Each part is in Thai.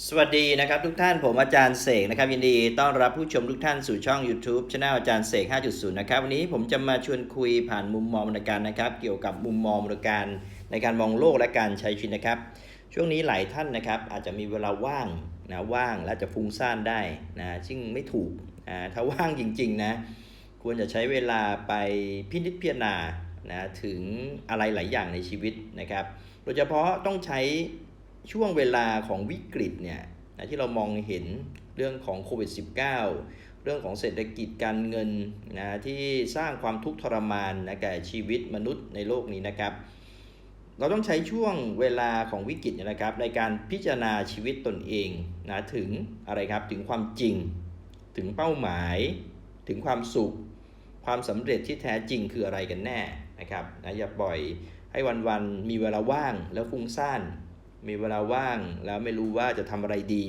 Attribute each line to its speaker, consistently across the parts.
Speaker 1: สวัสดีนะครับทุกท่านผมอาจารย์เสกนะครับยินดีต้อนรับผู้ชมทุกท่านสู่ช่อง YouTube c h anel อาจารย์เสก 5.0 นะครับวันนี้ผมจะมาชวนคุยผ่านมุมมองในการนะครับ เกี่ยวกับมุมมองในการในการมองโลกและการใช้ชีวิตนะครับ ช่วงนี้หลายท่านนะครับอาจจะมีเวลาว่างนะว่างและจะฟุ้งซ่านได้นะซึ่งไม่ถูกอ่าถ้าว่างจริงๆนะควรจะใช้เวลาไปพินิจพิจารณานะถึงอะไรหลายอย่างในชีวิตนะครับ โดยเฉพาะต้องใช้ ช่วงเวลาของวิกฤตเนี่ยนะที่เรามองเห็นเรื่องของโควิด -19 เรื่องของเศรษฐกิจการเงินนะที่สร้างความทุกข์ทรมานนะแก่ชีวิตมนุษย์ในโลกนี้นะครับ เราต้องใช้ช่วงเวลาของวิกฤตนยนะครับ ในการพิจารณาชีวิตตนเองนะถึงอะไรครับถึงความจริง ถึงเป้าหมาย ถึงความสุข ความสำเร็จที่แท้จริงคืออะไรกันแน่นะครับนะอย่าปล่อยให้วันๆมีเวลาว่างแล้วฟุ้งซ่าน มีเวลาว่างแล้วไม่รู้ว่าจะทำอะไรดี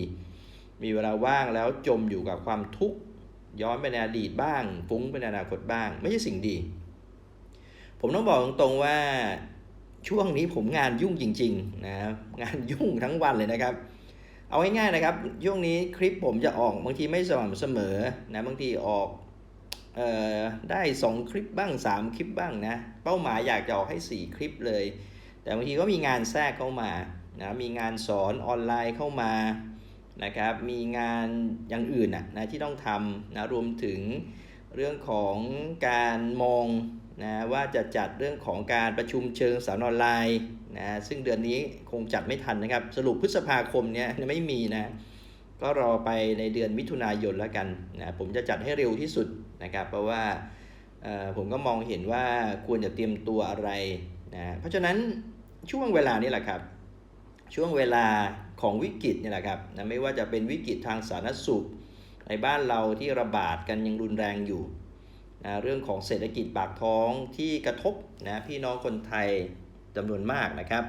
Speaker 1: มีเวลาว่างแล้วจมอยู่กับความทุกข์ย้อนไปในอดีตบ้าง ฟุ้งไปในอนาคตบ้าง ไม่ใช่สิ่งดี ผมต้องบอกตรงๆว่าช่วงนี้ผมงานยุ่งจริงๆนะงานยุ่งทั้งวันเลยนะครับ เอาง่ายๆนะครับช่วงนี้คลิปผมจะออกบางทีไม่สม่ำเสมอนะบางทีออกเอ่อได้ 2 คลิปบ้าง 3 คลิปบ้างนะ เป้าหมายอยากจะออกให้ 4 คลิปเลย แต่บางทีก็มีงานแทรกเข้ามา นะมีงานสอนออนไลน์เข้ามานะครับมีงานอย่างอื่นนะนะที่ต้องทำนะรวมถึงเรื่องของการมองนะว่าจะจัดเรื่องของการประชุมเชิงสอนออนไลน์นะซึ่งเดือนนี้คงจัดไม่ทันนะครับ สรุปพฤษภาคมเนี้ยไม่มีนะก็รอไปในเดือนมิถุนายนแล้วกันนะผมจะจัดให้เร็วที่สุดนะครับ เพราะว่าเอ่อผมก็มองเห็นว่าควรจะเตรียมตัวอะไรนะเพราะฉะนั้นช่วงเวลานี้แหละครับ ช่วงเวลาของวิกฤตเนี่ยแหละครับนะไม่ว่าจะเป็นวิกฤตทางสาธารณสุข ในบ้านเราที่ระบาดกันยังรุนแรงอยู่นะเรื่องของเศรษฐกิจปากท้องที่กระทบนะพี่น้องคนไทยจำนวนมากนะครับ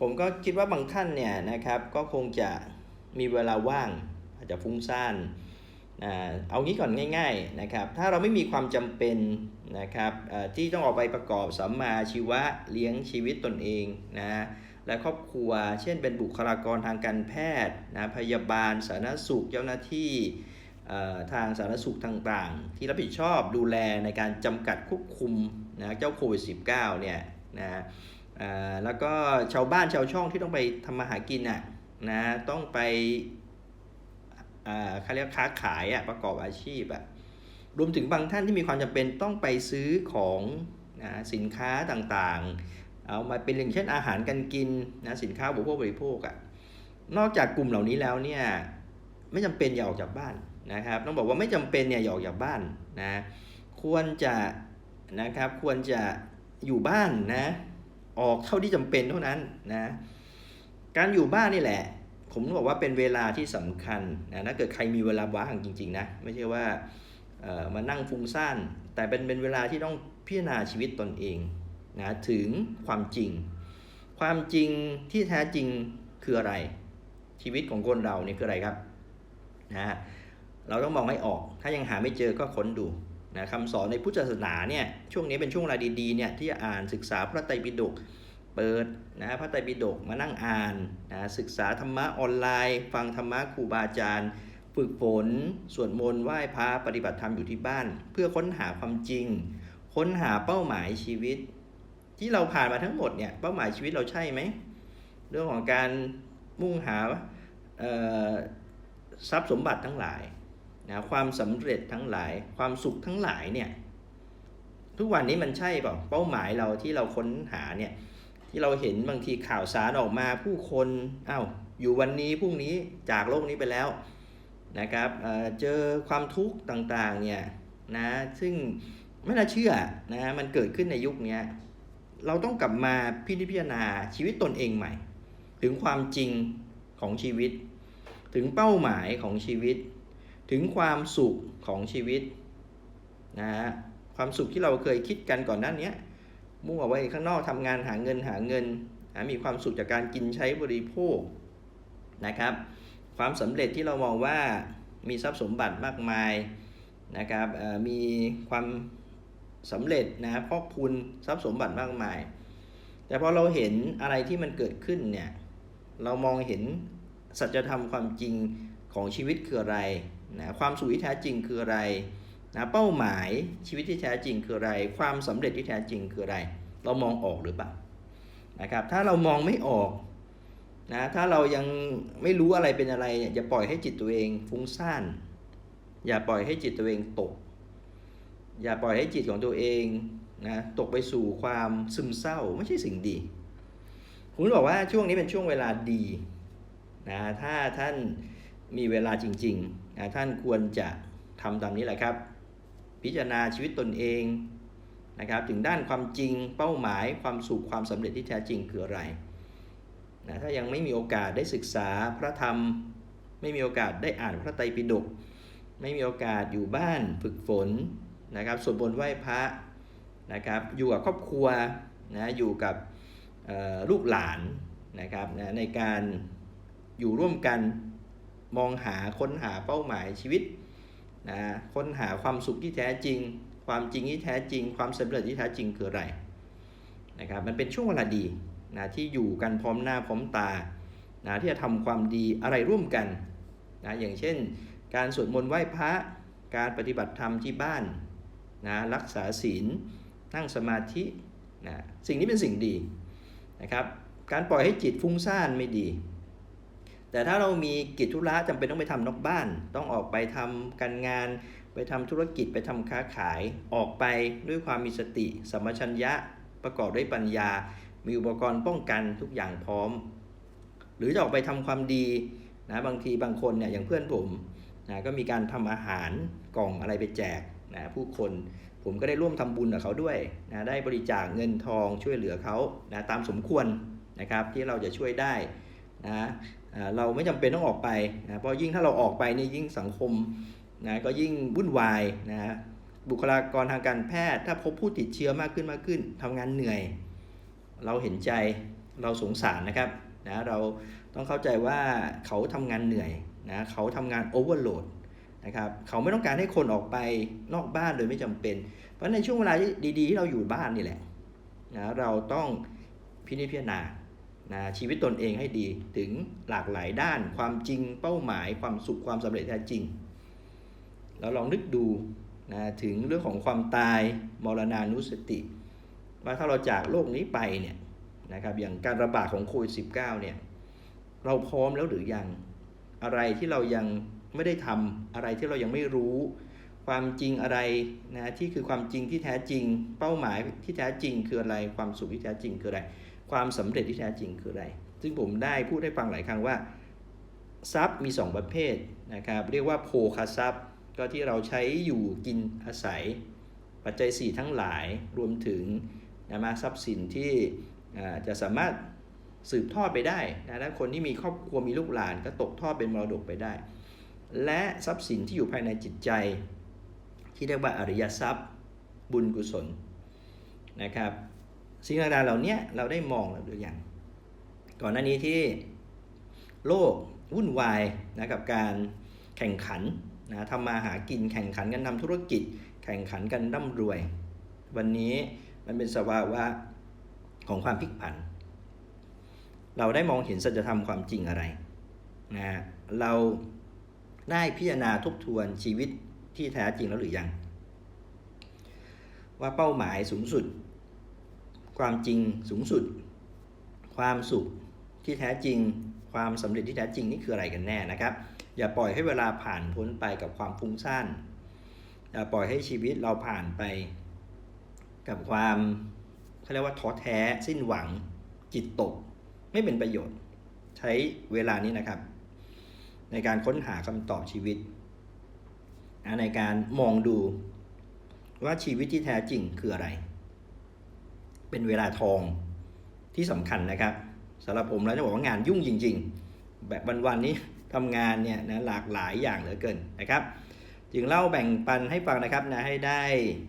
Speaker 1: ผมก็คิดว่าบางท่านเนี่ยนะครับก็คงจะมีเวลาว่างอาจจะฟุ้งซ่านเอางี้ก่อนง่าย ๆนะครับ ถ้าเราไม่มีความจำเป็น นะครับที่ต้องออกไปประกอบสัมมาชีวะเลี้ยงชีวิตตนเองนะและครอบครัว เช่นเป็นบุคลากรทางการแพทย์นะพยาบาลสาธารณสุขเจ้าหน้าที่ทางสาธารณสุขต่างๆ ที่รับผิดชอบดูแลในการจำกัดควบคุมนะเจ้าโควิด -19 เนี่ยนะแล้วก็ชาวบ้านชาวช่องที่ต้องไปทำมาหากินอะนะต้องไปอ่าเขาเรียกค้าขายอะประกอบอาชีพอะ รวมถึงบางท่านที่มีความจำเป็นต้องไปซื้อของนะสินค้าต่างๆ เอามาเป็นอย่างเช่นอาหารการกินนะสินค้าบุโภคบริโภคอะนอกจากกลุ่มเหล่านี้แล้วเนี่ยไม่จำเป็นอย่าออกจากบ้านนะครับต้องบอกว่าไม่จำเป็นเนี่ยอย่าออกจากบ้านนะควรจะนะครับควรจะอยู่บ้านนะออกเท่าที่จำเป็นเท่านั้นนะการอยู่บ้านนี่แหละ ผมบอกว่าเป็นเวลาที่สำคัญนะถ้าเกิดใครมีเวลาว่างจริงๆนะไม่ใช่ว่า มานั่งฟุ้งซ่าน แต่เป็นเป็นเวลาที่ต้องพิจารณาชีวิตตนเองนะถึงความจริง ความจริงที่แท้จริงคืออะไร ชีวิตของคนเราเนี่ยคืออะไรครับนะเราต้องมองให้ออก ถ้ายังหาไม่เจอก็ค้นดูนะคำสอนในพุทธศาสนาเนี่ยช่วงนี้เป็นช่วงเวลาดีๆเนี่ยที่จะอ่านศึกษาพระไตรปิฎกเปิดนะพระไตรปิฎกมานั่งอ่านนะศึกษาธรรมะออนไลน์ ฟังธรรมะครูบาอาจารย์ ฝึกฝนสวดมนต์ไหว้พระปฏิบัติธรรมอยู่ที่บ้าน เพื่อค้นหาความจริง ค้นหาเป้าหมายชีวิต ที่เราผ่านมาทั้งหมดเนี่ยเป้าหมายชีวิตเราใช่ไหมเรื่องของการมุ่งหาทรัพย์สมบัติทั้งหลายนะความสำเร็จทั้งหลาย ความสุขทั้งหลายเนี่ยทุกวันนี้มันใช่เปล่าเป้าหมายเราที่เราค้นหาเนี่ยที่เราเห็นบางทีข่าวสารออกมาผู้คนอ้าวอยู่วันนี้พรุ่งนี้จากโลกนี้ไปแล้ว นะครับเจอความทุกข์ต่างๆเนี่ยนะซึ่งไม่น่าเชื่อนะมันเกิดขึ้นในยุคนี้เราต้องกลับมาพิจารณาชีวิตตนเองใหม่ ถึงความจริงของชีวิต ถึงเป้าหมายของชีวิต ถึงความสุขของชีวิตนะฮะความสุขที่เราเคยคิดกันก่อนหน้านี้มุ่งเอาไว้ข้างนอกทำงานหาเงินหาเงินนะมีความสุขจากการกินใช้บริโภคนะครับ ความสำเร็จที่เรามองว่ามีทรัพย์สมบัติมากมายนะครับมีความสำเร็จนะพอกพูนทรัพย์สมบัติมากมาย แต่พอเราเห็นอะไรที่มันเกิดขึ้นเนี่ยเรามองเห็นสัจธรรมความจริงของชีวิตคืออะไรนะความสุขที่แท้จริงคืออะไรนะเป้าหมายชีวิตที่แท้จริงคืออะไร ความสำเร็จที่แท้จริงคืออะไร เรามองออกหรือเปล่านะครับถ้าเรามองไม่ออก นะถ้าเรายังไม่รู้อะไรเป็นอะไรเนี่ยอย่าปล่อยให้จิตตัวเองฟุ้งซ่าน อย่าปล่อยให้จิตตัวเองตก อย่าปล่อยให้จิตของตัวเองนะตกไปสู่ความซึมเศร้าไม่ใช่สิ่งดีผมบอกว่าช่วงนี้เป็นช่วงเวลาดีนะถ้าท่านมีเวลาจริงๆนะท่านควรจะทำตามนี้แหละครับ พิจารณาชีวิตตนเองนะครับถึงด้านความจริงเป้าหมายความสุขความสำเร็จที่แท้จริงคืออะไร นะถ้ายังไม่มีโอกาสได้ศึกษาพระธรรม ไม่มีโอกาสได้อ่านพระไตรปิฎกไม่มีโอกาสอยู่บ้านฝึกฝนนะครับสวดมนต์ไหว้พระนะครับอยู่กับครอบครัวนะอยู่กับลูกหลานนะครับนะในการอยู่ร่วมกันมองหาค้นหาเป้าหมายชีวิตนะค้นหาความสุขที่แท้จริง ความจริงที่แท้จริง ความสำเร็จที่แท้จริงคืออะไรนะครับมันเป็นช่วงเวลาดี นะที่อยู่กันพร้อมหน้าพร้อมตานะที่จะทำความดีอะไรร่วมกันนะอย่างเช่น การสวดมนต์ไหว้พระการปฏิบัติธรรมที่บ้านนะรักษาศีลนั่งสมาธินะสิ่งนี้เป็นสิ่งดีนะครับการปล่อยให้จิตฟุ้งซ่านไม่ดี แต่ถ้าเรามีกิจธุระจำเป็นต้องไปทำนอกบ้าน ต้องออกไปทำการงาน ไปทำธุรกิจไปทำค้าขายออกไปด้วยความมีสติสัมปชัญญะประกอบด้วยปัญญา มีอุปกรณ์ป้องกันทุกอย่างพร้อม หรือจะออกไปทำความดีนะบางทีบางคนเนี่ยอย่างเพื่อนผมนะก็มีการทำอาหารกล่องอะไรไปแจกนะผู้คนผมก็ได้ร่วมทำบุญกับเขาด้วยนะได้บริจาคเงินทองช่วยเหลือเขานะตามสมควรนะครับที่เราจะช่วยได้นะเราไม่จำเป็นต้องออกไปนะเพราะยิ่งถ้าเราออกไปนี่ยิ่งสังคมนะก็ยิ่งวุ่นวายนะบุคลากรทางการแพทย์ ถ้าพบผู้ติดเชื้อมากขึ้นมากขึ้นทำงานเหนื่อย เราเห็นใจเราสงสารนะครับนะเราต้องเข้าใจว่าเขาทำงานเหนื่อยนะเขาทำงานโอเวอร์โหลดนะครับเขาไม่ต้องการให้คนออกไปนอกบ้านโดยไม่จำเป็น เพราะในช่วงเวลาที่ดีๆที่เราอยู่บ้านนี่แหละนะเราต้องพินิจพิจารณานะชีวิตตนเองให้ดีถึงหลากหลายด้านความจริงเป้าหมายความสุขความสำเร็จแท้จริง เราลองนึกดูนะถึงเรื่องของความตายมรณานุสติ ว่าถ้าเราจากโลกนี้ไปเนี่ยนะครับอย่างการระบาดของโควิด -19 เนี่ยเราพร้อมแล้วหรือยังอะไรที่เรายังไม่ได้ทำอะไรที่เรายังไม่รู้ ความจริงอะไรนะที่คือความจริงที่แท้จริง เป้าหมายที่แท้จริงคืออะไร ความสุขที่แท้จริงคืออะไร ความสำเร็จที่แท้จริงคืออะไร ซึ่งผมได้พูดให้ฟังหลายครั้งว่าทรัพย์มี 2 ประเภทนะครับเรียกว่าโภคทรัพย์ ก็ที่เราใช้อยู่กินอาศัย ปัจจัย 4 ทั้งหลายรวมถึง นะมาทรัพย์สินที่จะสามารถสืบทอดไปได้นะถ้าคนที่มีครอบครัวมีลูกหลานก็ตกทอดเป็นมรดกไปได้ และทรัพย์สินที่อยู่ภายในจิตใจ ที่เรียกว่าอริยทรัพย์ บุญกุศลนะครับสิ่งต่างๆเหล่านี้เราได้มองแล้วหรือยังก่อนหน้านี้ที่โลกวุ่นวายนะกับการแข่งขันนะทำมาหากินแข่งขันกันทำธุรกิจ แข่งขันกันร่ำรวย วันนี้ มันเป็นสภาวะของความพลิกผัน เราได้มองเห็นสัจธรรมความจริงอะไรนะเราได้พิจารณาทบทวนชีวิตที่แท้จริงแล้วหรือยัง ว่าเป้าหมายสูงสุด ความจริงสูงสุด ความสุขที่แท้จริง ความสำเร็จที่แท้จริงนี่คืออะไรกันแน่นะครับ อย่าปล่อยให้เวลาผ่านพ้นไปกับความฟุ้งซ่านอย่าปล่อยให้ชีวิตเราผ่านไป กับความเขาเรียกว่าท้อแท้สิ้นหวังจิตตก ไม่เป็นประโยชน์ ใช้เวลานี้นะครับ ในการค้นหาคำตอบชีวิต ในการมองดูว่าชีวิตที่แท้จริงคืออะไร เป็นเวลาทองที่สำคัญนะครับสำหรับผมแล้วจะบอกว่างานยุ่งจริง ๆ แบบวันๆนี้ทำงานเนี่ยนะหลากหลายอย่างเหลือเกินนะครับ จึงเล่าแบ่งปันให้ฟังนะครับนะให้ได้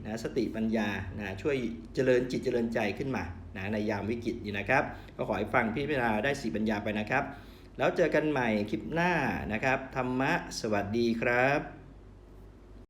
Speaker 1: นะสติปัญญานะช่วยเจริญจิตเจริญใจขึ้นมานะในยามวิกฤตนี้นะครับ ก็ขอให้ฟังพี่พิจาราได้สีปัญญาไปนะครับ แล้วเจอกันใหม่คลิปหน้านะครับธรรมะสวัสดีครับ